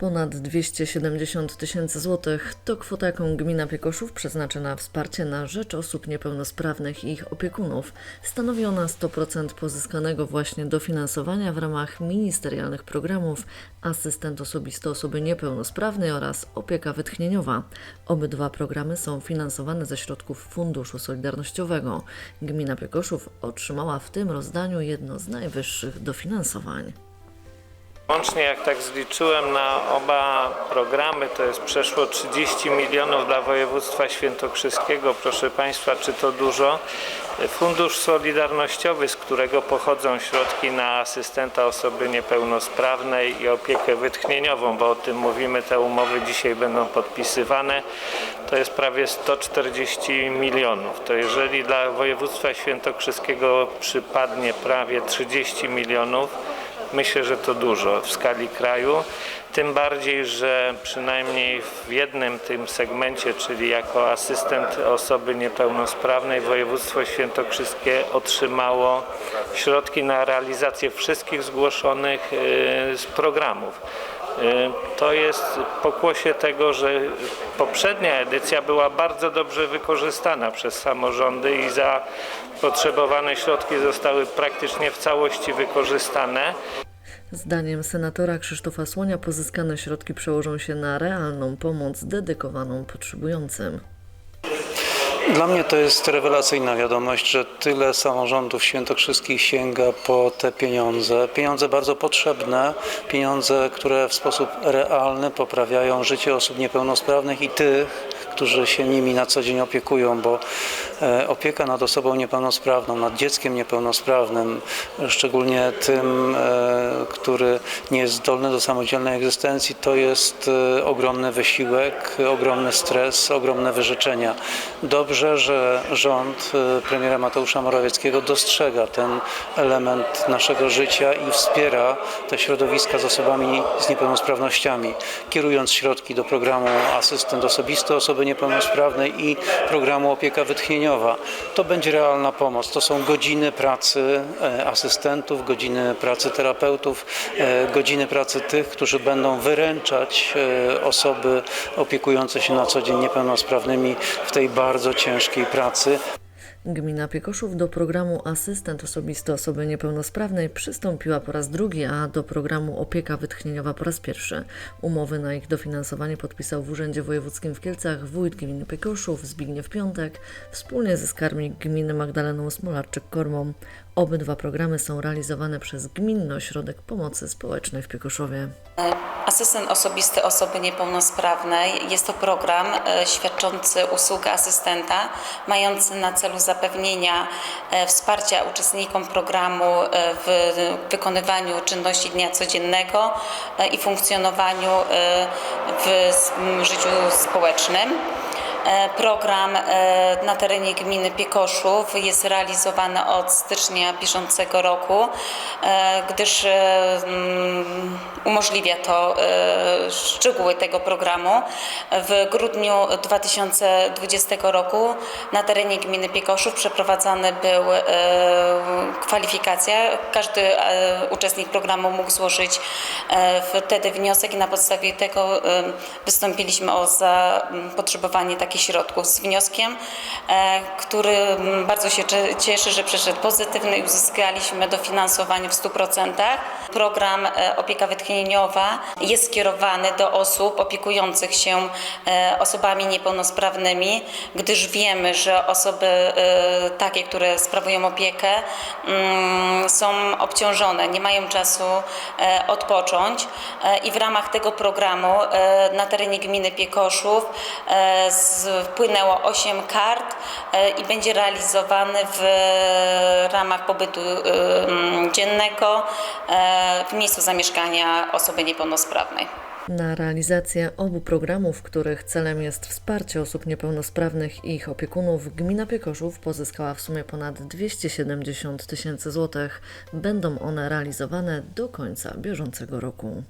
Ponad 270 tysięcy złotych to kwota, jaką gmina Piekoszów przeznaczy na wsparcie na rzecz osób niepełnosprawnych i ich opiekunów. Stanowi ona 100% pozyskanego właśnie dofinansowania w ramach ministerialnych programów Asystent Osobisty Osoby Niepełnosprawnej oraz Opieka Wytchnieniowa. Obydwa programy są finansowane ze środków Funduszu Solidarnościowego. Gmina Piekoszów otrzymała w tym rozdaniu jedno z najwyższych dofinansowań. Łącznie jak tak zliczyłem na oba programy to jest przeszło 30 milionów dla województwa świętokrzyskiego. Proszę Państwa, czy to dużo? Fundusz Solidarnościowy, z którego pochodzą środki na asystenta osoby niepełnosprawnej i opiekę wytchnieniową, bo o tym mówimy, te umowy dzisiaj będą podpisywane, to jest prawie 140 milionów. To jeżeli dla województwa świętokrzyskiego przypadnie prawie 30 milionów, Myślę, że to dużo w skali kraju. Tym bardziej, że przynajmniej w jednym tym segmencie, czyli jako asystent osoby niepełnosprawnej, województwo świętokrzyskie otrzymało środki na realizację wszystkich zgłoszonych y, programów. Y, To jest pokłosie tego, że poprzednia edycja była bardzo dobrze wykorzystana przez samorządy i zapotrzebowane środki zostały praktycznie w całości wykorzystane. Zdaniem senatora Krzysztofa Słonia pozyskane środki przełożą się na realną pomoc dedykowaną potrzebującym. Dla mnie to jest rewelacyjna wiadomość, że tyle samorządów świętokrzyskich sięga po te pieniądze. Pieniądze bardzo potrzebne, pieniądze, które w sposób realny poprawiają życie osób niepełnosprawnych i tych, którzy się nimi na co dzień opiekują, bo opieka nad osobą niepełnosprawną, nad dzieckiem niepełnosprawnym, szczególnie tym, e, który nie jest zdolny do samodzielnej egzystencji, to jest e, ogromny wysiłek, ogromny stres, ogromne wyrzeczenia. Dobrze, że rząd e, premiera Mateusza Morawieckiego dostrzega ten element naszego życia i wspiera te środowiska z osobami z niepełnosprawnościami, kierując środki do programu Asystent Osobisty Osoby Niepełnosprawnej i programu Opieka Wytchnieniowa. To będzie realna pomoc. To są godziny pracy e, asystentów, godziny pracy terapeutów, e, godziny pracy tych, którzy będą wyręczać e, osoby opiekujące się na co dzień niepełnosprawnymi w tej bardzo ciężkiej pracy. Gmina Piekoszów do programu Asystent Osobisty Osoby Niepełnosprawnej przystąpiła po raz drugi, a do programu Opieka Wytchnieniowa po raz pierwszy. Umowy na ich dofinansowanie podpisał w Urzędzie Wojewódzkim w Kielcach wójt gminy Piekoszów Zbigniew Piątek wspólnie ze skarbnik gminy Magdaleną Smolarczyk-Kormą. Obydwa programy są realizowane przez Gminny Ośrodek Pomocy Społecznej w Piekoszowie. Asystent osobisty osoby niepełnosprawnej jest to program e, świadczący usługę asystenta, mający na celu zapewnienia e, wsparcia uczestnikom programu e, w wykonywaniu czynności dnia codziennego e, i funkcjonowaniu e, w życiu społecznym. E, Program e, na terenie gminy Piekoszów jest realizowany od stycznia bieżącego roku, e, gdyż mm, umożliwia to szczegóły tego programu. W grudniu 2020 roku na terenie gminy Piekoszów przeprowadzany był kwalifikacja. Każdy uczestnik programu mógł złożyć wtedy wniosek i na podstawie tego wystąpiliśmy o zapotrzebowanie takich środków z wnioskiem, e, który bardzo się cieszy, że przeszedł pozytywny i uzyskaliśmy dofinansowanie w 100%. Program e, opieka wytchnieniowa jest skierowany do osób opiekujących się e, osobami niepełnosprawnymi, gdyż wiemy, że osoby e, takie, które sprawują opiekę, mm, są obciążone, nie mają czasu odpocząć i w ramach tego programu na terenie gminy Piekoszów wpłynęło 8 kart i będzie realizowany w ramach pobytu dziennego w miejscu zamieszkania osoby niepełnosprawnej. Na realizację obu programów, których celem jest wsparcie osób niepełnosprawnych i ich opiekunów, gmina Piekoszów pozyskała w sumie ponad 270 tysięcy złotych. Będą one realizowane do końca bieżącego roku.